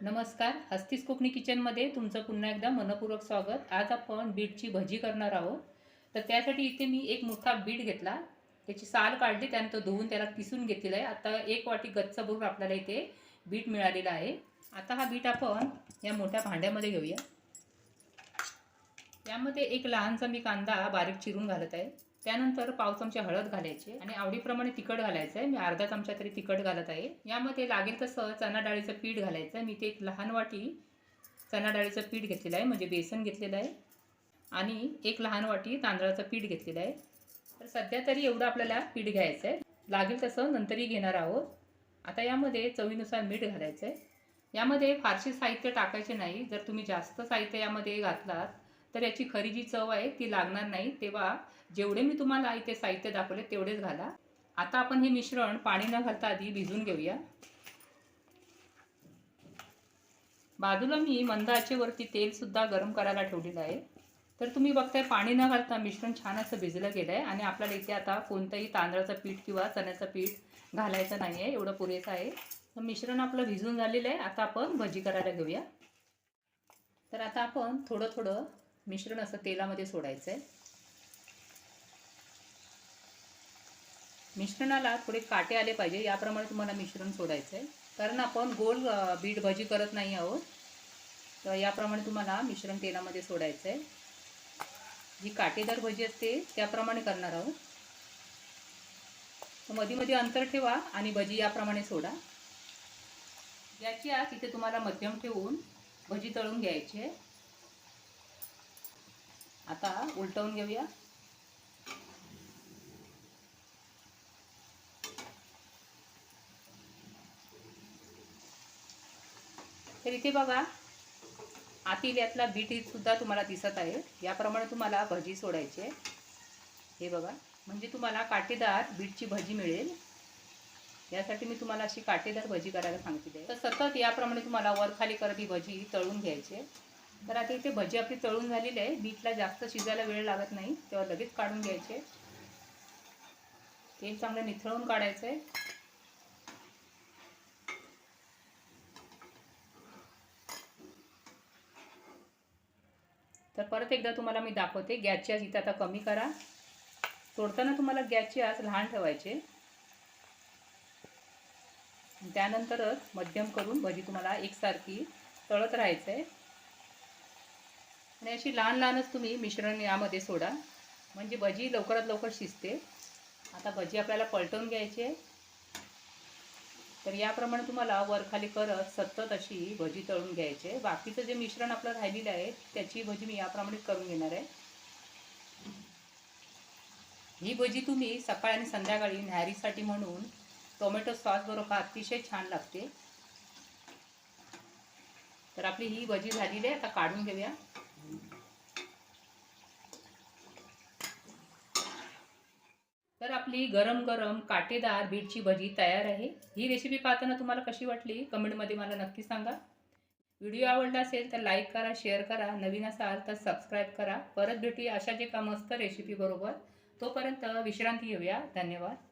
नमस्कार हस्तीस कोकणी किचनमध्ये तुमचं पुन्हा एकदा मनपूर्वक स्वागत. आज आपण बीटची भजी करणार आहोत. तर त्यासाठी इथे मी एक मोठा बीट घेतला. त्याची साल काढली त्यानंतर धुवून त्याला किसून घेतलेलं आहे. आता एक वाटी गच्च भरून आपल्याला इथे बीट मिळालेला आहे. आता हा बीट आपण या मोठ्या भांड्यामध्ये घेऊया. त्यामध्ये एक लहानसा मी कांदा बारीक चिरून घालत आहे. त्यानंतर पाव चमचे हळद घालायचे आणि आवडीप्रमाणे तिखट घालायचं आहे मी अर्धा चमचा तरी तिखट घालत आहे. यामध्ये लागेल तसं चणा डाळीचं पीठ घालायचं आहे मी ते एक लहान वाटी चणा डाळीचं पीठ घेतलेलं आहे. म्हणजे बेसन घेतलेलं आहे. आणि एक लहान वाटी तांदळाचं पीठ घेतलेलं आहे. तर सध्या तरी एवढं आपल्याला पीठ घ्यायचं आहे लागेल तसं नंतरही घेणार आहोत. आता यामध्ये चवीनुसार मीठ घालायचं आहे यामध्ये फारसे साहित्य टाकायचे नाही. जर तुम्ही जास्त साहित्य यामध्ये घातलात तर याची खरी जी चव आहे ती लागणार नाही. तेव्हा जेवढे मी तुम्हाला इथे साहित्य दाखवले तेवढेच घाला. आता आपण हे मिश्रण पाणी न घालता आधी भिजून घेऊया. बाजूला मी मंद आचेवरती गरम करायला ठेवलेलं आहे. तर तुम्ही बघताय पाणी न घालता मिश्रण छान असं भिजलं गेलं आहे आणि आपल्याला इथे आता कोणतंही तांदळाचं पीठ किंवा चण्याचं पीठ घालायचं नाही आहे एवढं पुरेसं आहे. तर मिश्रण आपलं भिजून झालेलं आहे. आता आपण भजी करायला घेऊया. तर आता आपण थोडं थोडं मिश्रण असं तेलामध्ये सोडायचं आहे मिश्रणाला थोडे काटे आले पाहिजे याप्रमाणे तुम्हाला मिश्रण सोडायचं आहे कारण आपण गोल बीट भजी करत नाही आहोत तर याप्रमाणे तुम्हाला मिश्रण तेलामध्ये सोडायचं आहे जी काटेदार भजी असते त्याप्रमाणे करणार आहोत. तर मध्ये मध्ये अंतर ठेवा आणि भजी याप्रमाणे सोडा. याची आत इथे तुम्हाला मध्यम ठेवून भजी तळून घ्यायची. आहे आता उलटवून घेऊया. तर इथे बघा आतील यातला बीट सुद्धा तुम्हाला दिसत आहे. याप्रमाणे तुम्हाला भजी सोडायची आहे. हे बघा म्हणजे तुम्हाला काटेदार बीटची भजी मिळेल. यासाठी मी तुम्हाला अशी काटेदार भजी करायला सांगितली आहे तर सतत याप्रमाणे तुम्हाला वरखाली करत ही भजी तळून घ्यायची आहे. तर आता इथे भजी आपली तळून झालेली आहे. बीटला जास्त शिजायला वेळ लागत नाही. तेव्हा लगेच काढून घ्यायचे. तेल चांगलं निथळून काढायचं आहे तर परत एकदा तुम्हाला मी दाखवते. गॅसची आस इथं आता कमी करा. तोडताना तुम्हाला गॅसची आस लहान ठेवायचे. त्यानंतरच मध्यम करून भजी तुम्हाला एकसारखी तळत राहायचं आहे आणि अशी लहान लहानच तुम्ही मिश्रण यामध्ये सोडा. म्हणजे भजी लवकरात लवकर शिजते. आता भजी आपल्याला पलटवून घ्यायची आहे. तर याप्रमाणे तुम्हाला वरखाली करत सतत अशी भजी तळून घ्यायची आहे. बाकीचं जे मिश्रण आपलं राहिलेलं आहे त्याची भजी मी याप्रमाणे करून घेणार आहे. ही भजी तुम्ही सकाळी आणि संध्याकाळी न्याहारीसाठी म्हणून टोमॅटो सॉस बरोबर अतिशय छान लागते. तर आपली ही भजी झालेली आहे. आता काढून घेऊया तर आपली गरम गरम काटेदार बीटची भजी तयार आहे. ही रेसिपी पाहताना तुम्हाला कशी वाटली? कमेंटमध्ये मला नक्की सांगा. व्हिडिओ आवडला असेल तर लाईक करा शेअर करा. नवीन असाल तर सबस्क्राईब करा. परत भेटूया अशाच एका मस्त रेसिपी बरोबर. तोपर्यंत विश्रांती घेऊया. धन्यवाद.